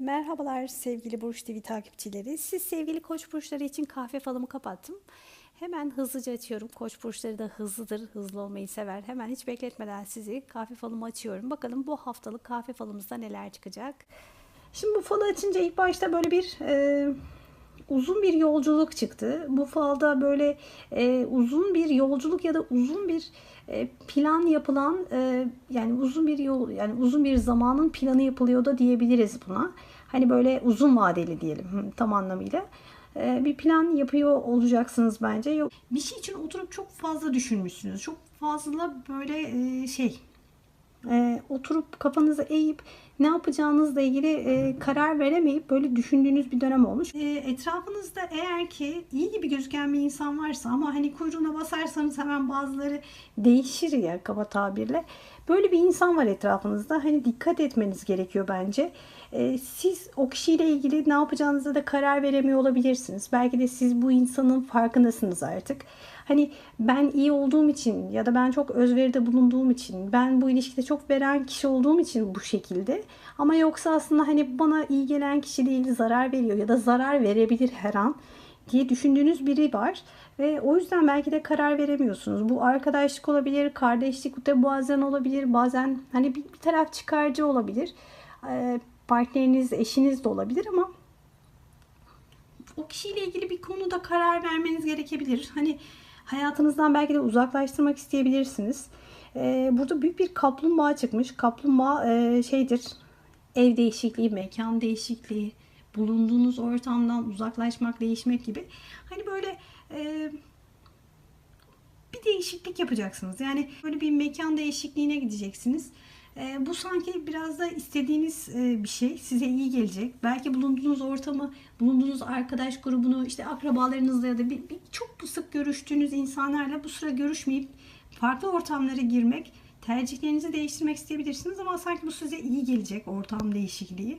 Merhabalar sevgili Burç TV takipçileri. Siz sevgili Koç burçları için kahve falımı kapattım. Hemen hızlıca açıyorum. Koç burçları da hızlıdır, hızlı olmayı sever. Hemen hiç bekletmeden sizi kahve falımı açıyorum. Bakalım bu haftalık kahve falımızda neler çıkacak. Şimdi bu falı açınca ilk başta böyle bir e, uzun bir yolculuk çıktı. Bu falda böyle e, uzun bir yolculuk ya da uzun bir e, plan yapılan e, yani uzun bir yol yani uzun bir zamanın planı yapılıyor da diyebiliriz buna. Hani böyle uzun vadeli diyelim tam anlamıyla e, bir plan yapıyor olacaksınız bence. Yok bir şey için oturup çok fazla düşünmüşsünüz. Çok fazla böyle e, şey e, oturup kafanızı eğip ne yapacağınızla ilgili e, karar veremeyip böyle düşündüğünüz bir dönem olmuş. E, etrafınızda eğer ki iyi gibi gözüken bir insan varsa ama hani kuyruğuna basarsanız hemen bazıları değişir ya kaba tabirle. Böyle bir insan var etrafınızda. Hani dikkat etmeniz gerekiyor bence. E, siz o kişiyle ilgili ne yapacağınıza da karar veremiyor olabilirsiniz. Belki de siz bu insanın farkındasınız artık. Hani ben iyi olduğum için ya da ben çok özveride bulunduğum için, ben bu ilişkide çok veren kişi olduğum için bu şekilde. Ama yoksa aslında hani bana iyi gelen kişi değil zarar veriyor ya da zarar verebilir her an diye düşündüğünüz biri var. Ve o yüzden belki de karar veremiyorsunuz. Bu arkadaşlık olabilir, kardeşlik de bazen olabilir, bazen hani bir, bir taraf çıkarcı olabilir. Ee, partneriniz, eşiniz de olabilir ama o kişiyle ilgili bir konuda karar vermeniz gerekebilir. Hani hayatınızdan belki de uzaklaştırmak isteyebilirsiniz. Ee, burada büyük bir kaplumbağa çıkmış. Kaplumbağa e, şeydir, ev değişikliği, mekan değişikliği, bulunduğunuz ortamdan uzaklaşmak, değişmek gibi. Hani böyle e, bir değişiklik yapacaksınız. Yani böyle bir mekan değişikliğine gideceksiniz. E, bu sanki biraz da istediğiniz e, bir şey. Size iyi gelecek. Belki bulunduğunuz ortamı, bulunduğunuz arkadaş grubunu, işte akrabalarınızla ya da bir, bir çok sık görüştüğünüz insanlarla bu sıra görüşmeyip farklı ortamlara girmek, tercihlerinizi değiştirmek isteyebilirsiniz ama sanki bu size iyi gelecek ortam değişikliği.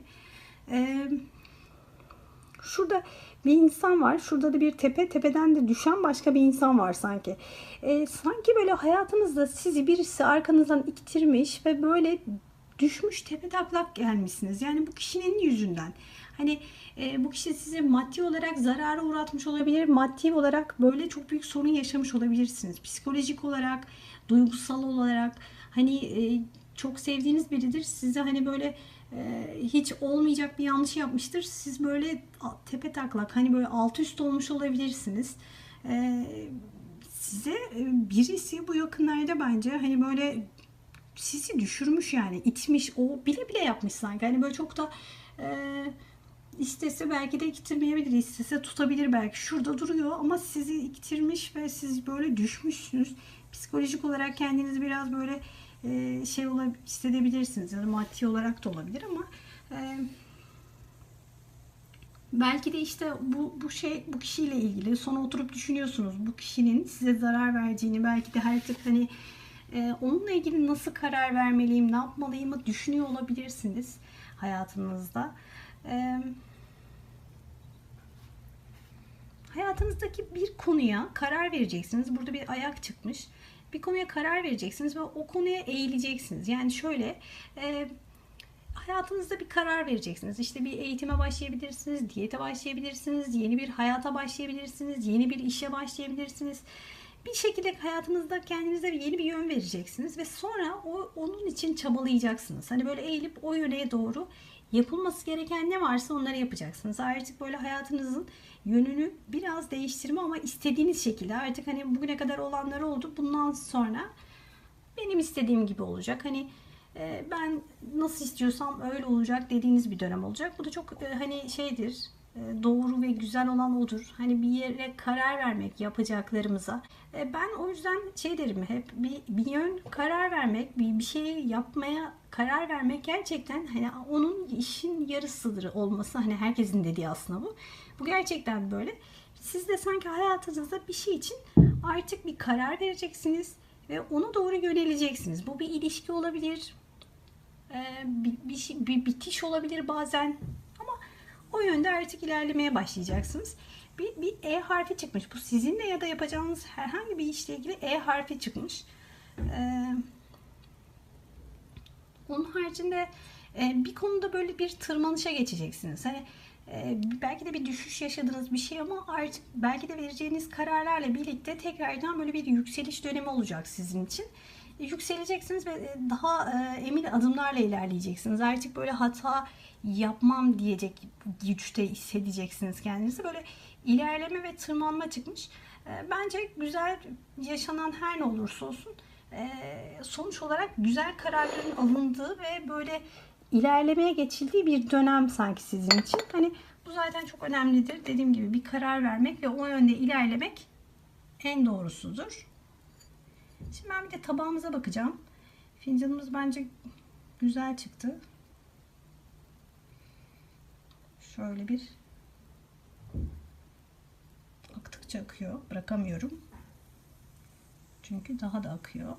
Ee, şurada bir insan var. Şurada da bir tepe. Tepeden de düşen başka bir insan var sanki. Ee, sanki böyle hayatınızda sizi birisi arkanızdan iktirmiş ve böyle düşmüş tepe taklak gelmişsiniz. Yani bu kişinin yüzünden. Hani e, bu kişi sizi maddi olarak zarara uğratmış olabilir. Maddi olarak böyle çok büyük sorun yaşamış olabilirsiniz. Psikolojik olarak, duygusal olarak hani e, çok sevdiğiniz biridir. Size hani böyle e, hiç olmayacak bir yanlış yapmıştır. Siz böyle tepe taklak hani böyle alt üst olmuş olabilirsiniz. E, size e, birisi bu yakınlarda bence hani böyle sizi düşürmüş yani itmiş o bile bile yapmış sanki hani böyle çok da e, istese belki de iktirmeyebilir istese tutabilir belki şurada duruyor ama sizi iktirmiş ve siz böyle düşmüşsünüz psikolojik olarak kendinizi biraz böyle e, şey hissedebilirsiniz ya da maddi olarak da olabilir ama e, belki de işte bu bu şey bu kişiyle ilgili sonra oturup düşünüyorsunuz bu kişinin size zarar vereceğini belki de artık hani e, onunla ilgili nasıl karar vermeliyim ne yapmalıyımı düşünüyor olabilirsiniz hayatınızda. E, hayatınızdaki bir konuya karar vereceksiniz. Burada bir ayak çıkmış bir konuya karar vereceksiniz ve o konuya eğileceksiniz. Yani şöyle e, hayatınızda bir karar vereceksiniz. İşte bir eğitime başlayabilirsiniz, diyete başlayabilirsiniz, yeni bir hayata başlayabilirsiniz, yeni bir işe başlayabilirsiniz. Bir şekilde hayatınızda kendinize yeni bir yön vereceksiniz ve sonra o onun için çabalayacaksınız. Hani böyle eğilip o yöne doğru yapılması gereken ne varsa onları yapacaksınız. Artık böyle hayatınızın yönünü biraz değiştirme ama istediğiniz şekilde. Artık hani bugüne kadar olanlar oldu. Bundan sonra benim istediğim gibi olacak. Hani e, ben nasıl istiyorsam öyle olacak dediğiniz bir dönem olacak. Bu da çok e, hani şeydir doğru ve güzel olan odur. Hani bir yere karar vermek yapacaklarımıza. E, ben o yüzden şey derim hep bir, bir yön karar vermek, bir, bir şey yapmaya karar vermek gerçekten hani onun işin yarısıdır olması. Hani herkesin dediği aslında bu. Bu gerçekten böyle. Siz de sanki hayatınızda bir şey için artık bir karar vereceksiniz ve ona doğru yöneleceksiniz. Bu bir ilişki olabilir, e, bir, bir, şey, bir bitiş olabilir bazen o yönde artık ilerlemeye başlayacaksınız. Bir, bir E harfi çıkmış. Bu sizinle ya da yapacağınız herhangi bir işle ilgili E harfi çıkmış. Ee, onun haricinde e, bir konuda böyle bir tırmanışa geçeceksiniz. Hani e, belki de bir düşüş yaşadığınız bir şey ama artık belki de vereceğiniz kararlarla birlikte tekrardan böyle bir yükseliş dönemi olacak sizin için. Yükseleceksiniz ve e, daha e, emin adımlarla ilerleyeceksiniz. Artık böyle hata yapmam diyecek güçte hissedeceksiniz kendinizi. Böyle ilerleme ve tırmanma çıkmış. E, Bence güzel yaşanan her ne olursa olsun sonuç olarak güzel kararların alındığı ve böyle ilerlemeye geçildiği bir dönem sanki sizin için. Hani bu zaten çok önemlidir. Dediğim gibi bir karar vermek ve o yönde ilerlemek en doğrusudur. Şimdi ben bir de tabağımıza bakacağım. Fincanımız bence güzel çıktı. Şöyle bir aktıkça akıyor. Bırakamıyorum. Çünkü daha da akıyor.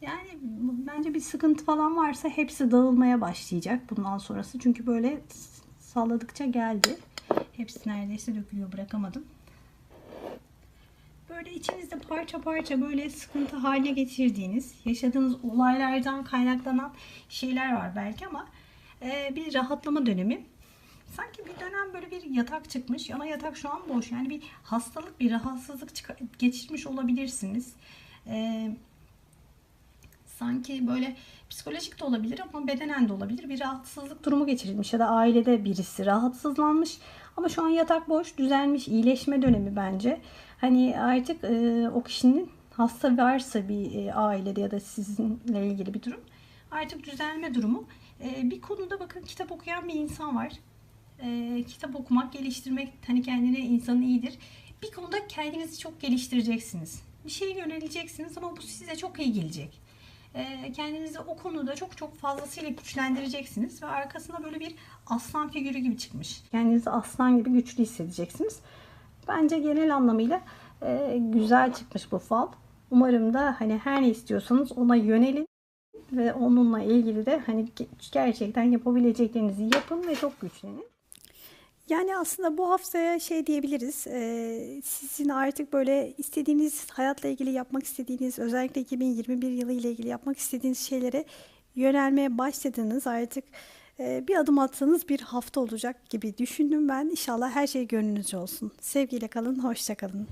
Yani bence bir sıkıntı falan varsa hepsi dağılmaya başlayacak bundan sonrası. Çünkü böyle salladıkça geldi. Hepsi neredeyse dökülüyor. Bırakamadım. Böyle içinizde parça parça böyle sıkıntı haline getirdiğiniz, yaşadığınız olaylardan kaynaklanan şeyler var belki ama e, bir rahatlama dönemi. Sanki bir dönem böyle bir yatak çıkmış ama yatak şu an boş. Yani bir hastalık, bir rahatsızlık geçirmiş olabilirsiniz. E, sanki böyle psikolojik de olabilir ama bedenen de olabilir. Bir rahatsızlık durumu geçirilmiş ya da ailede birisi rahatsızlanmış ama şu an yatak boş, düzelmiş, iyileşme dönemi bence. Hani artık e, o kişinin hasta varsa bir e, ailede ya da sizinle ilgili bir durum artık düzelme durumu. E, bir konuda bakın kitap okuyan bir insan var. E, kitap okumak, geliştirmek hani kendine insanın iyidir. Bir konuda kendinizi çok geliştireceksiniz. Bir şeye yöneleceksiniz ama bu size çok iyi gelecek. E, kendinizi o konuda çok çok fazlasıyla güçlendireceksiniz ve arkasında böyle bir aslan figürü gibi çıkmış. Kendinizi aslan gibi güçlü hissedeceksiniz. Bence genel anlamıyla e, güzel çıkmış bu fal. Umarım da hani her ne istiyorsanız ona yönelin ve onunla ilgili de hani ge- gerçekten yapabileceklerinizi yapın ve çok güçlenin. Yani aslında bu haftaya şey diyebiliriz. eee, sizin artık böyle istediğiniz hayatla ilgili yapmak istediğiniz özellikle 2021 yılı ile ilgili yapmak istediğiniz şeylere yönelmeye başladığınız artık bir adım attığınız bir hafta olacak gibi düşündüm ben. İnşallah her şey gönlünüzce olsun. Sevgiyle kalın, hoşça kalın.